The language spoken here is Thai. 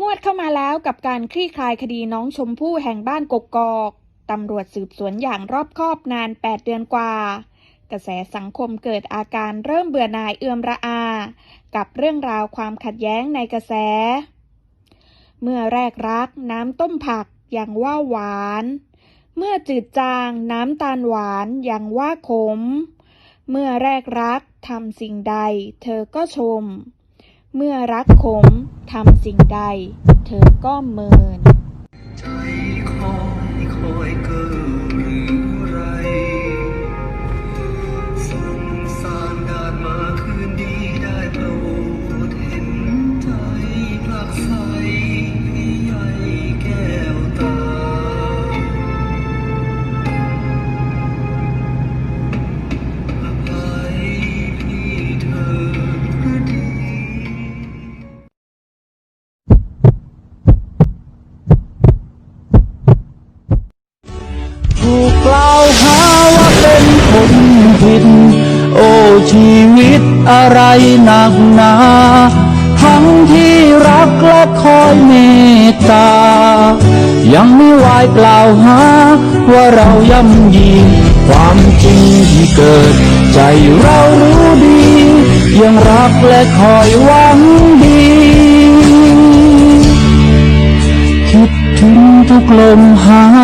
งวดเข้ามาแล้วกับการคลี่คลายคดีน้องชมพู่แห่งบ้านกกอกตำรวจสืบสวนอย่างรอบคอบนาน 8 เดือนกว่า กระแสสังคมเกิดอาการเริ่มเบื่อหน่ายเอื่อมระอา กับเรื่องราวความขัดแย้งในกระแส เมื่อแรกรักน้ำต้มผักยังว่าหวาน เมื่อจืดจางน้ำตาลหวานยังว่าขม เมื่อแรกรักทำสิ่งใด เธอก็ชม เมื่อรักขมทำสิ่งใด เธอก็เมิน ถูกกล่าวหาว่าเป็นคนผิด โอ้ชีวิตอะไรหนักหนาทั้งที่รักและคอยเมตตา ยังไม่วายกล่าวหาว่าเราย่ำยีความจริงที่เกิด ใจเรารู้ดี ยังรักและคอยหวังดี คิดถึงทุกลมหาย